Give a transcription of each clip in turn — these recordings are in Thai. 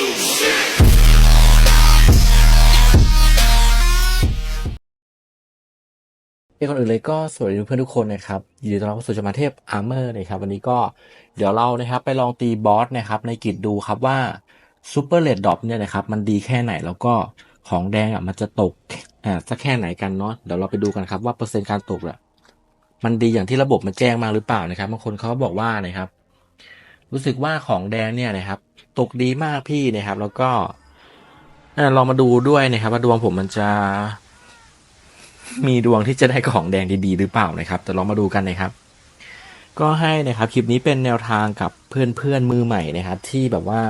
เป็นคนอื่นเลยก็สวัสดีเพื่อนทุกคนนะครับยินดีต้อนรับเข้าสู่ชมาเทพอาร์เมอร์นะครับวันนี้ก็เดี๋ยวเรานะครับไปลองตีบอสนะครับในกิจดูครับว่าซูเปอร์เลดดอปเนี่ยนะครับมันดีแค่ไหนแล้วก็ของแดงอะมันจะตกอ่าสักแค่ไหนกันเนาะเดี๋ยวเราไปดูกันครับว่าเปอร์เซ็นต์การตกอะมันดีอย่างที่ระบบมันแจ้งมาหรือเปล่านะครับบางคนเขาบอกว่านะครับ รู้สึกว่าของแดงเนี่ยนะครับ ตกดีมากพี่นะครับ แล้วก็ลองมาดูด้วยนะครับ ว่าดวงผมมันจะ มีดวงที่จะได้ของแดงดีๆ หรือเปล่านะครับ แต่ลองมาดูกันนะครับ ก็ให้นะครับ คลิปนี้เป็นแนวทางกับเพื่อนๆมือใหม่นะครับ ที่แบบว่า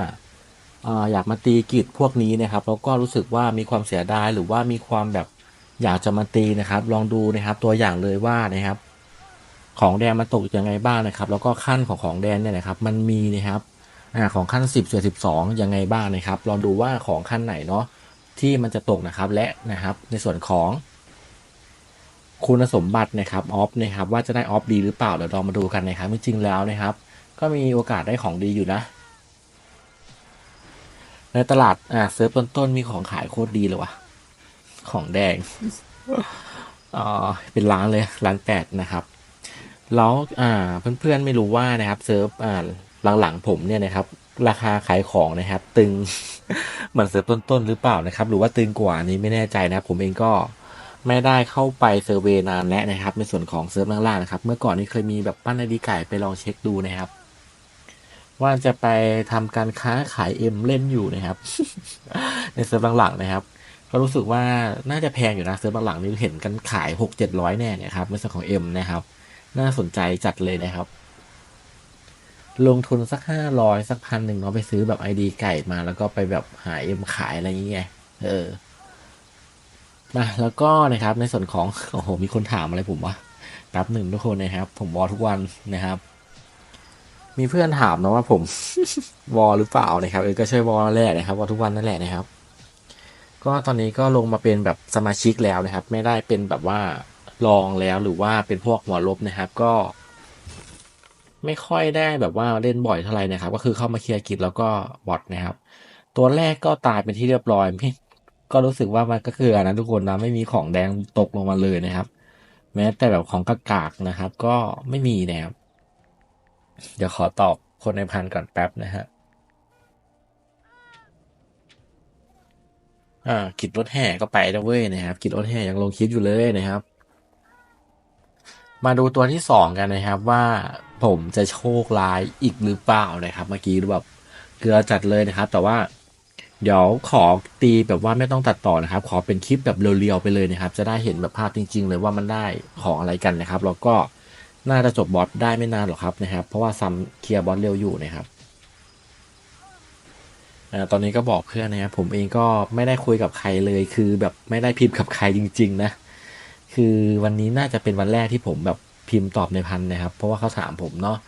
เอ่ออยากมาตีกิจพวกนี้นะครับ แล้วก็รู้สึกว่ามีความเสียดายหรือว่ามีความแบบอยากจะมาตีนะครับ ลองดูนะครับ ตัวอย่างเลยว่านะครับ ของแดงมันตกยังไงบ้างนะครับ แล้วก็ขั้นของของแดงเนี่ยนะครับ มันมีนะครับ อ่าของขั้น 10เสือ12 ยังไงบ้างนะครับ ลองดูว่าของขั้นไหนเนาะที่มันจะตกนะครับและนะครับในส่วนของ คุณสมบัตินะครับออฟนะครับว่าจะได้ออฟดีหรือเปล่าเดี๋ยวเรามาดูกันนะครับจริงๆแล้วนะครับ ก็มีโอกาสได้ของดีอยู่นะ ในตลาดอ่าเซิร์ฟต้นๆมีของขายโคตรดีเลยว่ะของแดงอ่าเป็นร้านเลยร้านแปดนะครับแล้วอ่าเพื่อนๆไม่รู้ว่านะครับเซิร์ฟอ่า หลังๆผมเนี่ยนะครับราคาขายของนะครับ ตึงเหมือนเซิร์ฟต้นๆหรือเปล่านะครับ หรือว่าตึงกว่านี้ไม่แน่ใจนะครับ ผมเองก็ไม่ได้เข้าไปเซอร์เวนานแล้วนะครับ ในส่วนของเซิร์ฟล่างๆนะครับ เมื่อก่อนนี้เคยมีแบบปั้นไอดีไก่ไปลองเช็คดูนะครับ ว่าจะไปทำการค้าขายเอ็มเล่นอยู่นะครับ ในเซิร์ฟหลังๆนะครับ ก็รู้สึกว่าน่าจะแพงอยู่นะเซิร์ฟหลังๆนี้เห็นกันขายหกเจ็ดร้อยแน่เนี่ยครับในส่วนของเอ็มนะครับ น่าสนใจจัดเลยนะครับ ลงทุนสักห้าร้อยสักพันหนึ่งเนาะไปซื้อแบบไอดีไก่มา แล้วก็ไปแบบหาเอ็มขายอะไรอย่างเงี้ยเออมาแล้วก็นะครับในส่วนของโอ้โหมีคนถามอะไรผมวะแป๊บหนึ่งทุกคนนะครับ ผมวอลทุกวันนะครับ มีเพื่อนถามนะว่าผมวอลหรือเปล่านะครับเออก็ช่วยวอลนั่นแหละนะครับวอลทุกวันนั่นแหละนะครับ ก็ตอนนี้ก็ลงมาเป็นแบบสมาชิกแล้วนะครับ ไม่ได้เป็นแบบว่าลองแล้วหรือว่าเป็นพวกหัวลบนะครับ ก็ ไม่ค่อยได้แบบว่าเล่นบ่อยเท่าไหร่นะครับ ก็คือเข้ามาเคลียร์กิจแล้วก็บอทนะครับ ตัวแรกก็ตายเป็นที่เรียบร้อยไม่ก็รู้สึกว่ามันก็คืออันนั้นทุกคนนะไม่มีของแดงตกลงมาเลยนะครับ แม้แต่แบบของกากากนะครับ ก็ไม่มีนะครับ เดี๋ยวขอตอบคนในพันก่อนแป๊บนะฮะอ่ากิจรถแห่ก็ไปแล้วเว้ยนะครับกิจรถแห่ยังลงคลิปอยู่เลยนะครับ มาดูตัวที่สองกันนะครับว่าผมจะโชคร้ายอีกหรือเปล่านะครับ เมื่อกี้แบบเกลือจัดเลยนะครับ แต่ว่าเดี๋ยวขอตีแบบว่าไม่ต้องตัดต่อนะครับ ขอเป็นคลิปแบบเรียวๆไปเลยนะครับ จะได้เห็นแบบภาพจริง ๆ เลยว่ามันได้ของอะไรกันนะครับแล้วก็น่าจะจบบอสได้ไม่นานหรอกครับนะครับ เพราะว่าซัมเคลียร์บอสเร็วอยู่นะครับตอนนี้ก็บอกเพื่อนนะครับผมเองก็ไม่ได้คุยกับใครเลยคือแบบไม่ได้พิมพ์กับใครจริง ๆ นะ คือวันนี้น่าจะเป็นวันแรกที่ผมแบบพิมพ์ตอบในพันนะครับ เพราะว่าเขาถามผมเนาะ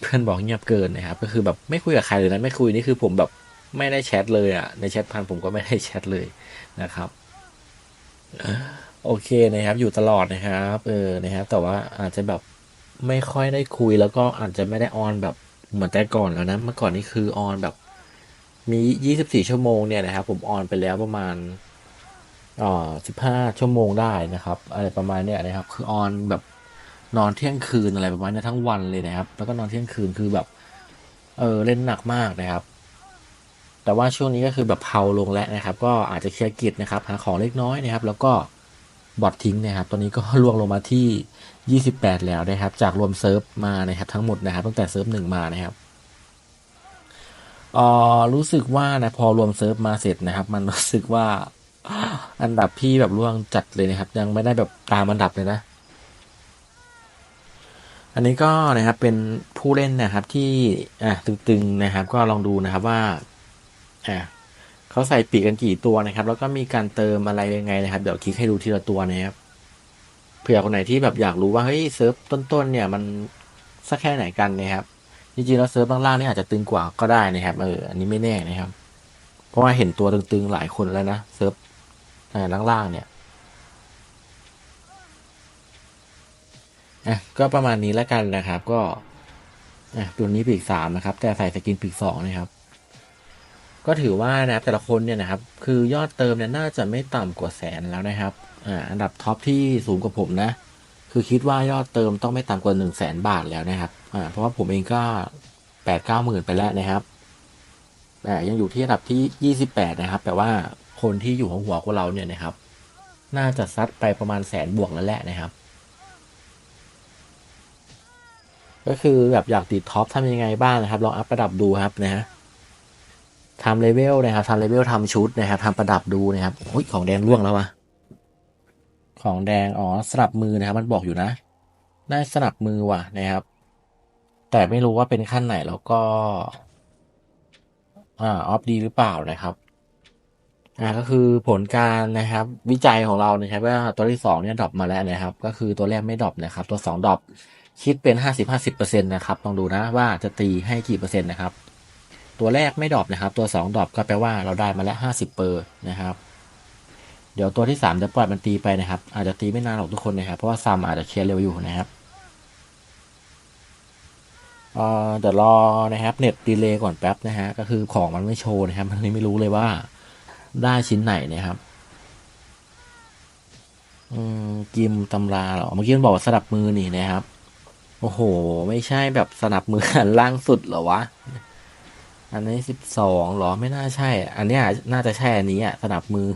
เพื่อนบอกเงียบเกินนะครับ ก็คือแบบไม่คุยกับใครเลยนะไม่คุยนี่คือผมแบบไม่ได้แชทเลยอะ่ะในแชทพันผมก็ไม่ได้แชทเลยนะครับโอเคนะครับ อยู่ตลอดนะครับเออนะครับ แต่ว่าอาจจะแบบไม่ค่อยได้คุยแล้วก็อาจจะไม่ได้ออนแบบเหมือนแต่ก่อนแล้วนะเมื่อก่อนนี่คือออนแบบมี 24 ชั่วโมงเนี่ยนะครับ ผมออนไปแล้วประมาณ อ่า15ชั่วโมงได้นะครับ อะไรประมาณเนี้ยนะครับ คือออนแบบนอนเที่ยงคืนอะไรประมาณนี้ทั้งวันเลยนะครับ แล้วก็นอนเที่ยงคืนคือแบบ เออเล่นหนักมากนะครับ แต่ว่าช่วงนี้ก็คือแบบเพาลงแล้วนะครับ ก็อาจจะเคลียร์กิจนะครับ หาของเล็กน้อยนะครับ แล้วก็บอททิ้งนะครับ ตอนนี้ก็ล่วงลงมาที่ 28 แล้วนะครับ จากรวมเซิร์ฟมานะครับ ทั้งหมดนะครับ ตั้งแต่เซิร์ฟหนึ่งมานะครับอ่อรู้สึกว่านะพอรวมเซิร์ฟมาเสร็จนะครับ มันรู้สึกว่า อันดับพี่แบบร่วงจัดเลยนะครับ ยังไม่ได้แบบตามอันดับเลยนะ อันนี้ก็นะครับเป็นผู้เล่นนะครับที่อะตึงๆนะครับ ก็ลองดูนะครับว่าอะเขาใส่ปีกกันกี่ตัวนะครับ แล้วก็มีการเติมอะไรยังไงนะครับ เดี๋ยวคลิกให้ดูทีละตัวนะครับเผื่อคนไหนที่แบบอยากรู้ว่าเฮ้ยเซิร์ฟต้นๆเนี่ยมันสักแค่ไหนกันนะครับจริงๆแล้วเซิร์ฟล่างๆนี่อาจจะตึงกว่าก็ได้นะครับเอออันนี้ไม่แน่นะครับ เพราะว่าเห็นตัวตึงๆหลายคนแล้วนะเซิร์ฟ ล่างๆเนี่ยอะก็ประมาณนี้แล้วกันนะครับ ก็อะตัวนี้ปีกสามนะครับ แต่ใส่สกินปีกสองนะครับ ก็ถือว่านะครับแต่ละคนเนี่ยนะครับ คือยอดเติมเนี่ยน่าจะไม่ต่ำกว่าแสนแล้วนะครับอ่าอันดับท็อปที่สูงกว่าผมนะ คือคิดว่ายอดเติมต้องไม่ต่ำกว่าหนึ่งแสนบาทแล้วนะครับอ่าเพราะว่าผมเองก็แปดเก้าหมื่นไปแล้วนะครับแต่ยังอยู่ที่อันดับที่ยี่สิบแปดนะครับ แต่ว่า คนที่อยู่หัวหัวกว่าเราเนี่ยนะครับ น่าจะซัดไปประมาณแสนบวกแล้วแหละนะครับ ก็คือแบบอยากติดท็อปทำยังไงบ้างนะครับ ลองอัพประดับดูครับนะฮะทำเลเวลนะครับทำเลเวลทำชุดนะครับทำประดับดูนะครับโอ้ยของแดงร่วงแล้ววะของแดงอ๋อสลับมือนะครับ มันบอกอยู่นะ ได้สลับมือว่ะนะครับ แต่ไม่รู้ว่าเป็นขั้นไหนแล้วก็อ่าออฟดีหรือเปล่านะครับ อ่าก็คือผลการนะครับ วิจัยของเรานะครับว่าตัวที่สองเนี่ยดรอปมาแล้วนะครับ ก็คือตัวแรกไม่ดรอปนะครับ ตัวสองดรอปคิดเป็นห้าสิบห้าสิบเปอร์เซ็นตนะครับลองดูนะว่าจะตีให้กี่เปอร์เซ็นต์นะครับ ตัวแรกไม่ดรอปนะครับ ตัวสองดรอปก็แปลว่าเราได้มาแล้วห้าสิบเปอร์นะครับ เดี๋ยวตัวที่สามจะปล่อยมันตีไปนะครับ อาจจะตีไม่นานหรอกทุกคนนะครับ เพราะว่าซัมอาจจะเคลียร์เร็วอยู่นะครับเอ่อเดี๋ยวรอนะครับเน็ตดีเลย์ก่อนแป๊บนะฮะก็คือของมันไม่โชว์นะครับมันเลยไม่รู้เลยว่า ได้ชิ้นไหนนะครับอืมกิมตำราเหรอเมื่อกี้มันบอกว่าสนับมือนี่นะครับ โอ้โห ไม่ใช่แบบสนับมืออันล่างสุดเหรอวะ อันนี้สิบสองหรอไม่น่าใช่ อันนี้น่าจะใช่อันนี้อะสนับมือ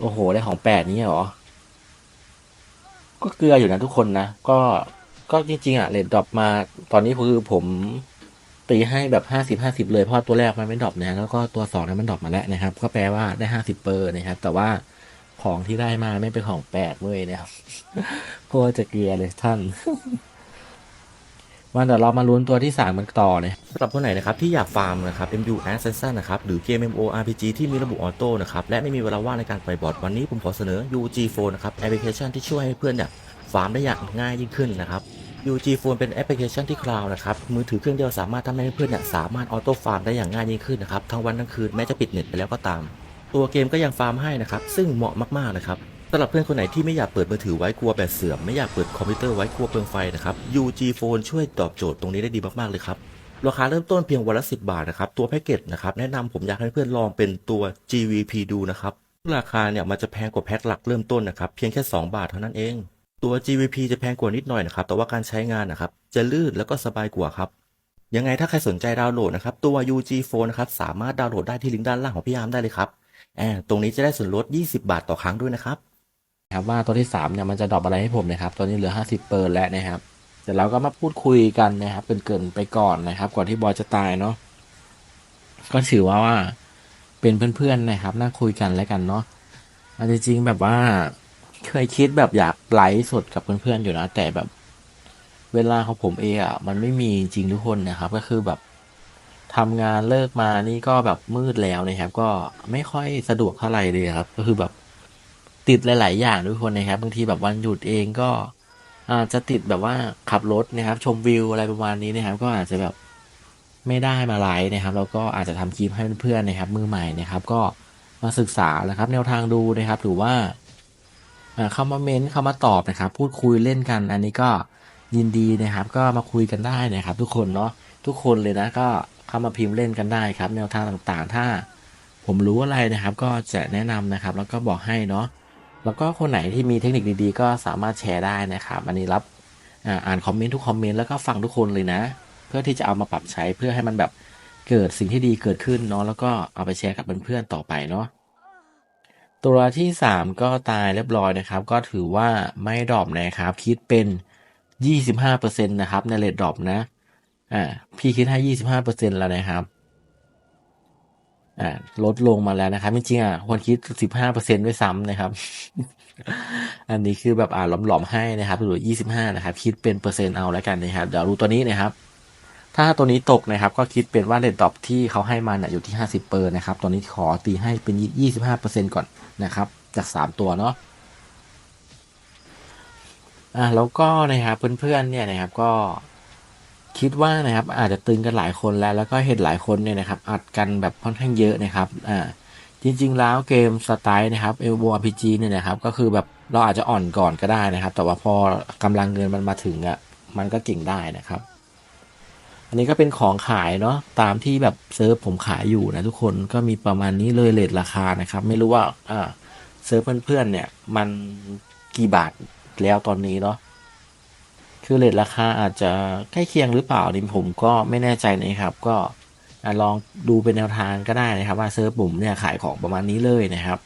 โอ้โห ได้ของแปดนี้เหรอ ก็เกลืออยู่นะทุกคนนะ ก็ก็จริงๆอะเลดดรอปมาตอนนี้คือผม ตีให้แบบห้าสิบห้าสิบเลย เพราะตัวแรกมันไม่ดรอปนะแล้วก็ตัวสองนั้นมันดรอปมาแล้วนะครับ ก็แปลว่าได้ห้าสิบเปอร์นะครับ แต่ว่าของที่ได้มาไม่เป็นของแปดเว้ยนะครับเพราะว่าจะเกลียเลยท่านวันเดี๋ยวเรามาลุ้นตัวที่สามกันต่อเนี่ยสำหรับคนไหนนะครับที่อยากฟาร์มนะครับ MU Assassin นะครับ หรือเกม MMORPG ที่มีระบบออโต้นะครับ และไม่มีเวลาว่างในการปล่อยบอทวันนี้ผมขอเสนอ UG Phone นะครับแอปพลิเคชันที่ช่วยให้เพื่อนเนี่ยฟาร์มได้อย่างง่ายยิ่งขึ้นนะครับ UG Phone เป็นแอปพลิเคชันที่คลาวนะครับ มือถือเครื่องเดียวสามารถทำให้เพื่อนเนี่ยสามารถออโต้ฟาร์มได้อย่างง่ายยิ่งขึ้นนะครับ ทั้งวันทั้งคืนแม้จะปิดเน็ตไปแล้วก็ตาม ตัวเกมก็ยังฟาร์มให้นะครับ ซึ่งเหมาะมากๆนะครับสำหรับเพื่อนคนไหนที่ไม่อยากเปิดมือถือไว้กลัวแบตเสื่อมไม่อยากเปิดคอมพิวเตอร์ไว้กลัวเปลืองไฟนะครับ UG Phone ช่วยตอบโจทย์ตรงนี้ได้ดีมากๆเลยครับราคาเริ่มต้นเพียงวันละ 10 บาทนะครับ ตัวแพ็กเกจนะครับ แนะนำผมอยากให้เพื่อนลองเป็นตัว GVP ดูนะครับ ราคาเนี่ยมันจะแพงกว่าแพ็คหลักเริ่มต้นนะครับ เพียงแค่ 2 บาทเท่านั้นเอง ตัว GVP จะแพงกว่านิดหน่อยนะครับ แต่ว่าการใช้งานนะครับ จะลื่นแล้วก็สบายกว่าครับ ยังไงถ้าใครสนใจดาวน์โหลดนะครับ ตัว UG Phone นะครับ สามารถดาวน์โหลดได้ที่ลิงก์ด้านล่างของพี่อามได้เลยครับแอบตรงนี้จะได้ส่วนลด 20 บาทต่อครั้งด้วยนะครับ ครับว่าตัวที่สามเนี่ยมันจะดรอปอะไรให้ผมนะครับ ตอนนี้เหลือห้าสิบเปอร์แล้วนะครับเดี๋ยวเราก็มาพูดคุยกันนะครับเป็นเกินไปก่อนนะครับ ก่อนที่บอยจะตายเนาะ ก็ถือว่าว่าเป็นเพื่อนๆนะครับน่าคุยกันแล้วกันเนาะอันจริงๆแบบว่า เคยคิดแบบอยากไลฟ์สดกับเพื่อนๆอยู่นะ แต่แบบ เวลาของผมเองอะมันไม่มีจริงทุกคนนะครับ ก็คือแบบทำงานเลิกมานี่ก็แบบมืดแล้วนะครับ ก็ไม่ค่อยสะดวกเท่าไหร่เลยครับ ก็คือแบบติดหลาย ๆ อย่างทุกคนนะครับบางทีแบบวันหยุดเองก็อาจจะติดแบบว่าขับรถนะครับ ชมวิวอะไรประมาณนี้นะครับ ก็อาจจะแบบไม่ได้มาไลฟ์นะครับ แล้วก็อาจจะทำคลิปให้เพื่อนๆนะครับ มือใหม่นะครับ ก็มาศึกษานะครับ แนวทางดูนะครับ หรือว่า เข้ามาเม้นเข้ามาตอบนะครับ พูดคุยเล่นกัน อันนี้ก็ยินดีนะครับ ก็มาคุยกันได้นะครับ ทุกคนเนาะทุกคนเลยนะก็เข้ามาพิมพ์เล่นกันได้ครับ แนวทางต่างๆ ถ้าผมรู้อะไรนะครับ ก็จะแนะนำนะครับ แล้วก็บอกให้เนาะแล้วก็คนไหนที่มีเทคนิคดีๆ ก็สามารถแชร์ได้นะครับอันนี้รับอ่านคอมเมนต์ทุกคอมเมนต์แล้วก็ฟังทุกคนเลยนะ เพื่อที่จะเอามาปรับใช้เพื่อให้มันแบบเกิดสิ่งที่ดีเกิดขึ้นเนาะแล้วก็เอาไปแชร์กับเพื่อนๆต่อไปเนาะ ตัวที่สามก็ตายเรียบร้อยนะครับ ก็ถือว่าไม่ดรอปนะครับ คิดเป็นยี่สิบห้าเปอร์เซ็นต์นะครับในเลดดรอปนะอ่าพี่คิดให้ยี่สิบห้าเปอร์เซ็นต์แล้วนะครับอ่าลดลงมาแล้วนะครับจริงๆอะควรคิดสิบห้าเปอร์เซ็นด้วยซ้ำนะครับ อันนี้คือแบบอ่าหลอมๆให้นะครับหรือยี่สิบห้านะครับ คิดเป็นเปอร์เซ็นต์เอาแล้วกันนะครับ เดี๋ยวดูตัวนี้นะครับ ถ้าตัวนี้ตกนะครับก็คิดเป็นว่าเรทดรอปที่เขาให้มาเนี่ยอยู่ที่ห้าสิบเปอร์นะครับตัวนี้ขอตีให้เป็นยี่สิบห้าเปอร์เซ็นก่อนนะครับ จากสามตัวเนาะอ่าแล้วก็นะครับเพื่อนๆเนี่ยนะครับก็คิดว่านะครับอาจจะตึงกันหลายคนแล้วแล้วก็เห็นหลายคนเนี่ยนะครับอัดกันแบบค่อนข้างเยอะนะครับอ่าจริง ๆ แล้วเกมสไตล์นะครับ l o r p g เนี่ยนะครับก็คือแบบเราอาจจะอ่อนก่อนก็ได้นะครับ แต่ว่าพอกำลังเงินมันมาถึงอะมันก็เก่งได้นะครับ อันนี้ก็เป็นของขายเนาะตามที่แบบเซิร์ฟผมขายอยู่นะทุกคนก็มีประมาณนี้เลยเลทราคานะครับ ไม่รู้ว่าอ่าเซิร์ฟเพื่อนๆเนี่ย มันกี่บาทแล้วตอนนี้เนาะคือเลทราคาอาจจะใกล้เคียงหรือเปล่านี่ผมก็ไม่แน่ใจนะครับ ก็ลองดูเป็นแนวทางก็ได้นะครับ ว่าเซิร์ฟผมเนี่ยขายของประมาณนี้เลยนะครับ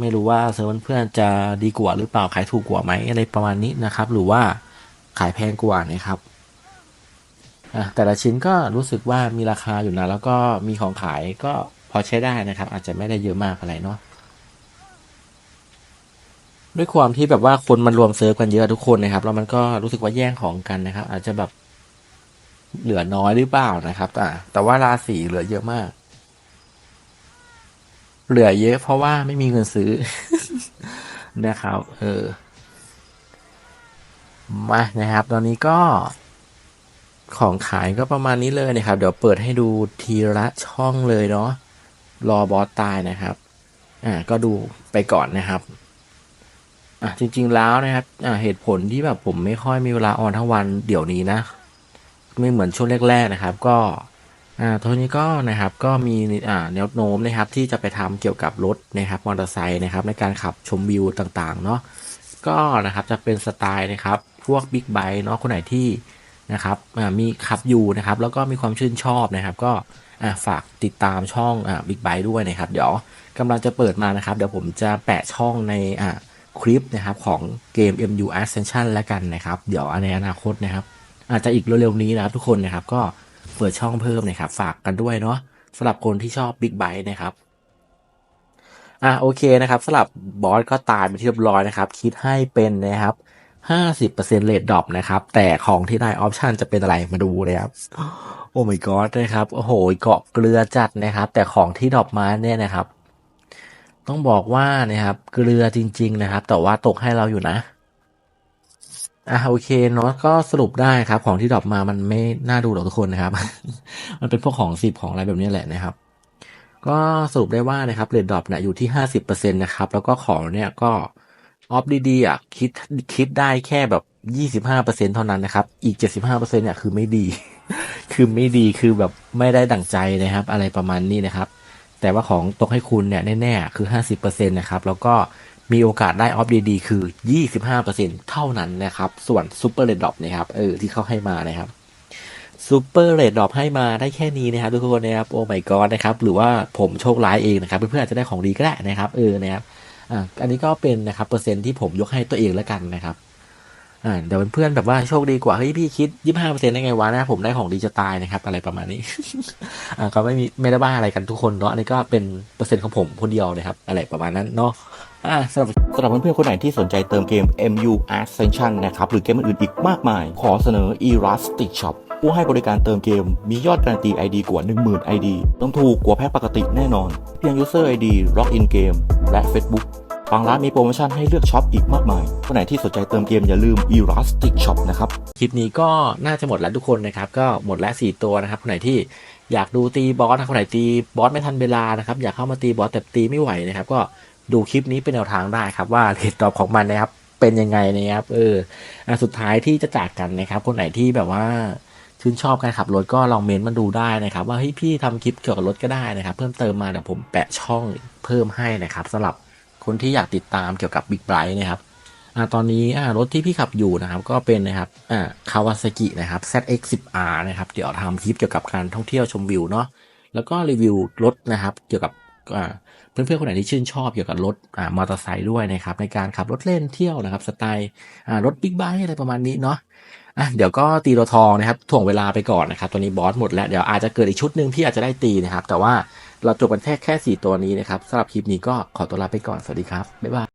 ไม่รู้ว่าเซิร์ฟเพื่อนๆจะดีกว่าหรือเปล่าขายถูกกว่าไหมอะไรประมาณนี้นะครับ หรือว่าขายแพงกว่านะครับ แต่ละชิ้นก็รู้สึกว่ามีราคาอยู่นะ แล้วก็มีของขายก็พอใช้ได้นะครับ อาจจะไม่ได้เยอะมากอะไรเนาะด้วยความที่แบบว่าคนมันรวมเซิร์ฟกันเยอะทุกคนนะครับแล้วมันก็รู้สึกว่าแย่งของกันนะครับ อาจจะแบบเหลือน้อยหรือเปล่านะครับแต่แต่ว่าราศีเหลือเยอะมาก เหลือเยอะ เพราะว่าไม่มีเงินซื้อนะครับ เออมานะครับ ตอนนี้ก็ ของขายก็ประมาณนี้เลยนะครับ เดี๋ยวเปิดให้ดูทีละช่องเลยเนาะรอบอสตายนะครับ อ่าก็ดูไปก่อนนะครับ อะจริง ๆแล้วนะครับ อ่าเหตุผลที่แบบผมไม่ค่อยมีเวลาออนทั้งวันเดี๋ยวนี้นะ ไม่เหมือนช่วงแรก ๆนะครับ ก็อ่าทีนี้ก็นะครับก็มีอ่าแนวโน้มนะครับที่จะไปทำเกี่ยวกับรถนะครับมอเตอร์ไซค์นะครับ ในการขับชมวิวต่างๆ เนาะก็นะครับจะเป็นสไตล์นะครับ พวกบิ๊กไบค์เนาะคนไหนที่ นะครับมีขับอยู่นะครับ แล้วก็มีความชื่นชอบนะครับ ก็ฝากติดตามช่องบิ๊กไบด้วยนะครับ เดี๋ยวกำลังจะเปิดมานะครับ เดี๋ยวผมจะแปะช่องในคลิปนะครับของเกม MU Ascension แล้วกันนะครับ เดี๋ยวในอนาคตนะครับ อาจจะอีกเร็วๆนี้นะครับทุกคนนะครับก็เปิดช่องเพิ่มนะครับ ฝากกันด้วยเนาะสำหรับคนที่ชอบบิ๊กไบนะครับอะโอเคนะครับสำหรับบอสก็ตายไปที่เรียบร้อยนะครับ คิดให้เป็นนะครับ ห้าสิบเปอร์เซ็นต์เลดดรอปนะครับ แต่ของที่ได้ออปชันจะเป็นอะไรมาดูเลยครับโอ้ my god นะครับ โอ้โหเกาะเกลือจัดนะครับ แต่ของที่ดรอปมาเนี่ยนะครับ ต้องบอกว่านะครับ เกลือจริง ๆ นะครับ แต่ว่าตกให้เราอยู่นะอะโอเคเนาะก็สรุปได้ครับ ของที่ดรอปมามันไม่น่าดูหรอกทุกคนนะครับ มันเป็นพวกของสิบของอะไรแบบนี้แหละนะครับ ก็สรุปได้ว่านะครับเรดดรอปเนี่ยอยู่ที่ห้าสิบเปอร์เซ็นต์นะครับ แล้วก็ของเนี่ยก็ ออฟดีๆอะคิดคิดได้แค่แบบยี่สิบห้าเปอร์เซ็นเท่านั้นนะครับ อีกเจ็ดสิบห้าเปอร์เซ็นเนี่ยคือไม่ดี คือไม่ดีคือแบบไม่ได้ดั่งใจนะครับ อะไรประมาณนี้นะครับ แต่ว่าของตกให้คุณเนี่ยแน่ๆคือห้าสิบเปอร์เซ็นต์นะครับ แล้วก็มีโอกาสได้ออฟดีๆคือยี่สิบห้าเปอร์เซ็นเท่านั้นนะครับ ส่วนซูเปอร์เรดดอปนะครับ เออที่เขาให้มานะครับซูเปอร์เรดดอปให้มาได้แค่นี้นะครับทุกคนนะครับโอ้ my god นะครับ หรือว่าผมโชคร้ายเองนะครับ เพื่อนๆอาจจะได้ของดีก็ได้นะครับ เออนะครับ อ่าอันนี้ก็เป็นนะครับเปอร์เซ็นต์ที่ผมยกให้ตัวเองแล้วกันนะครับอ่าเดี๋ยวเพื่อนๆแบบว่าโชคดีกว่าเฮ้ยพี่คิดยี่สิบห้าเปอร์เซ็นต์ได้ไงวะนะผมได้ของดีจะตายนะครับ อะไรประมาณนี้อ่าก็ไม่มีไม่ได้บ้าอะไรกันทุกคนเนาะอันนี้ก็เป็นเปอร์เซ็นต์ของผมคนเดียวนะครับ อะไรประมาณนั้นเนาะอ่าสำหรับสำหรับเพื่อนๆคนไหนที่สนใจเติมเกม MU Ascension นะครับ หรือเกมอื่นๆอีกมากมาย ขอเสนอ Elastic Shop ผู้ให้บริการเติมเกมมียอดการันตี ID กว่า 10,000 ID ต้องถูกกว่าแพ็คปกติแน่นอน เพียง User ID Login เกมและ Facebook บางร้านมีโปรโมชั่นให้เลือกช็อปอีกมากมายคนไหนที่สนใจเติมเกมอย่าลืม Elastic Shop นะครับ คลิปนี้ก็น่าจะหมดแล้วทุกคนนะครับ ก็หมดแล้วสี่ตัวนะครับ คนไหนที่อยากดูตีบอสนะคนไหนตีบอสไม่ทันเวลานะครับ อยากเข้ามาตีบอสแต่ตีไม่ไหวนะครับ ก็ดูคลิปนี้เป็นแนวทางได้ครับ ว่าเรทตอบของมันนะครับ เป็นยังไงนะครับ เอออะสุดท้ายที่จะจากกันนะครับ คนไหนที่แบบว่า ชื่นชอบการขับรถก็ลองเมนต์มาดูได้นะครับ ว่าเฮ้ยพี่ทำคลิปเกี่ยวกับรถก็ได้นะครับ เพิ่มเติมมาเดี๋ยวผมแปะช่องเพิ่มให้นะครับสำหรับคนที่อยากติดตามเกี่ยวกับ Big b r i g h t นะครับอ่าตอนนี้อ่ารถที่พี่ขับอยู่นะครับก็เป็นนะครับอ่าคาวาซากินะครับ ZX10R นะครับเดี๋ยวทำคลิปเกี่ยวกับการท่องเที่ยวชมวิวเนาะแล้วก็รีวิวรถนะครับ เกี่ยวกับอ่าเพื่อนๆคนไหนที่ชื่นชอบเกี่ยวกับรถอ่ามอเตอร์ไซค์ด้วยนะครับในการขับรถเล่นเที่ยวนะครับสไตล์อ่ารถบิ๊กไบค์อะไรประมาณนี้เนาะ อะเดี๋ยวก็ตีตัวทองนะครับถ่วงเวลาไปก่อนนะครับตัวนี้บอสหมดแล้วเดี๋ยวอาจจะเกิดอีกชุดหนึ่งที่อาจจะได้ตีนะครับ แต่ว่าเราจบกันแค่แค่สี่ตัวนี้นะครับสำหรับคลิปนี้ก็ขอตัวลาไปก่อนสวัสดีครับบ๊ายบาย